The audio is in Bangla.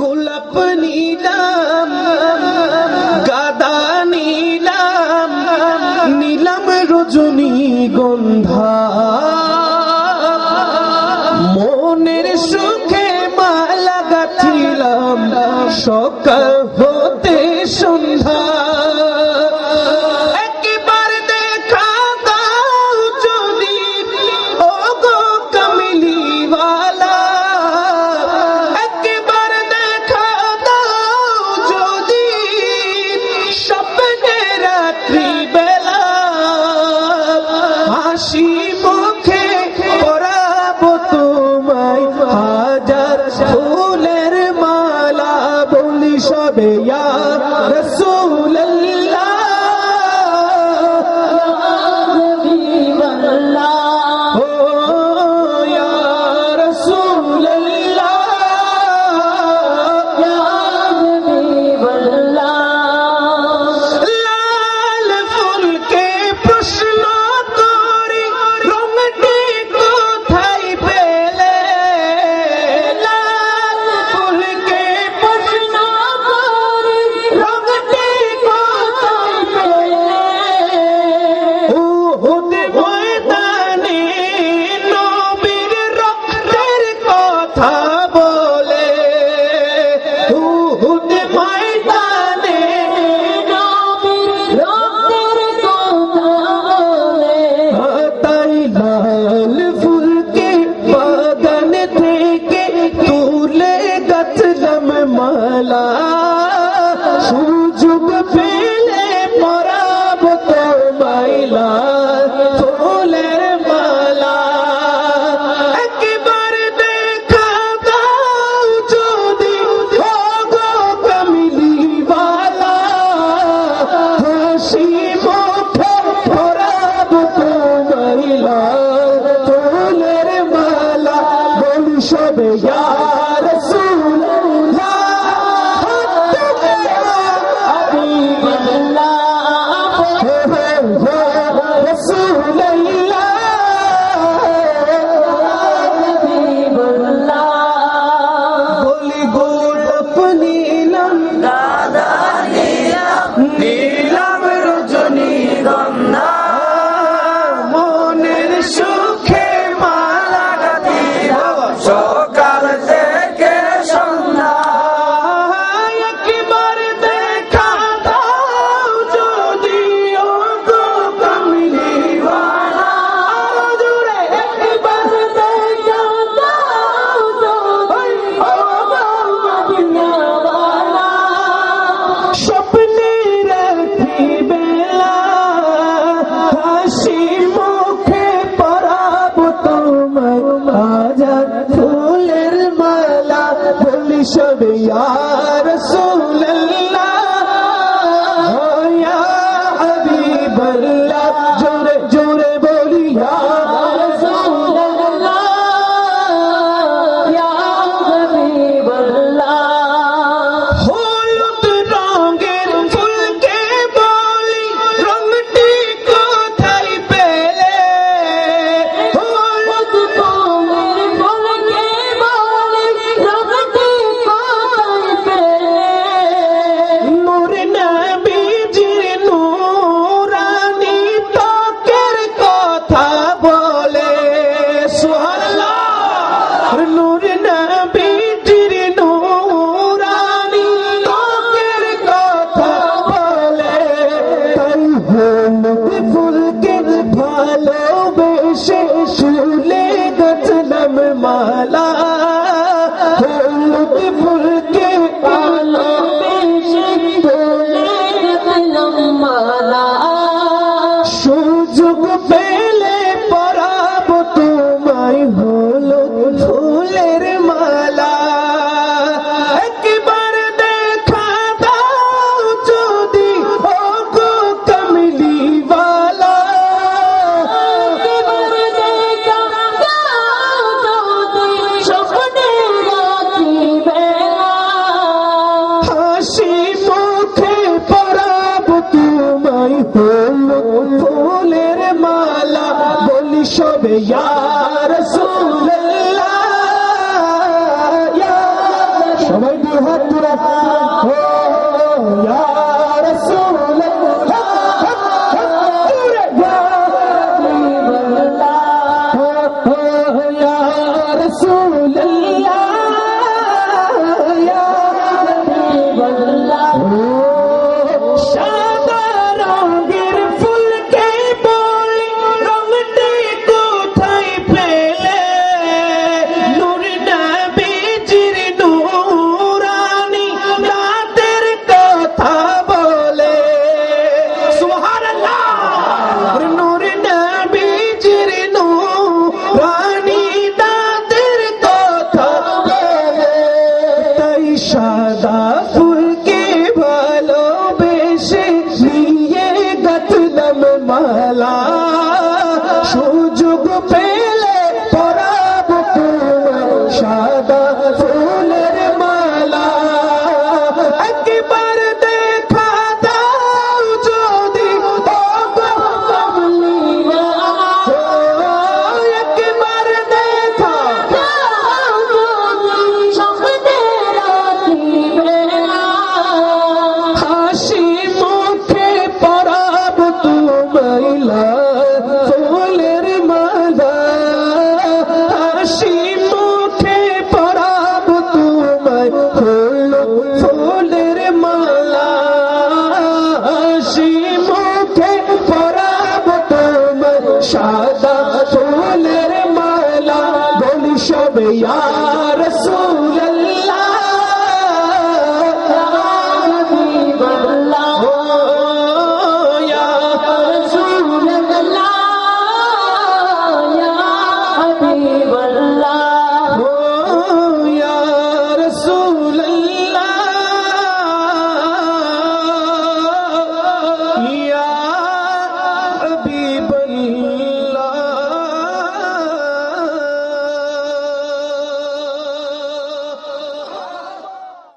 গোলাপ নীলাম গাদা নীলাম নীলাম রজনী গন্ধা। মনের সুখে মালা গাঁথিলাম সকাল go 哎呀！beautiful بول مالا بولی شو بھی সুযোগ পেলে পরাব তোমায় সাদা ফুলের মালা। একবার দেখা দাও যদি একবার দেখা হাসি মুখে পরাব তোমাইলা گلشادہ رسول مالا گلشب یا رسول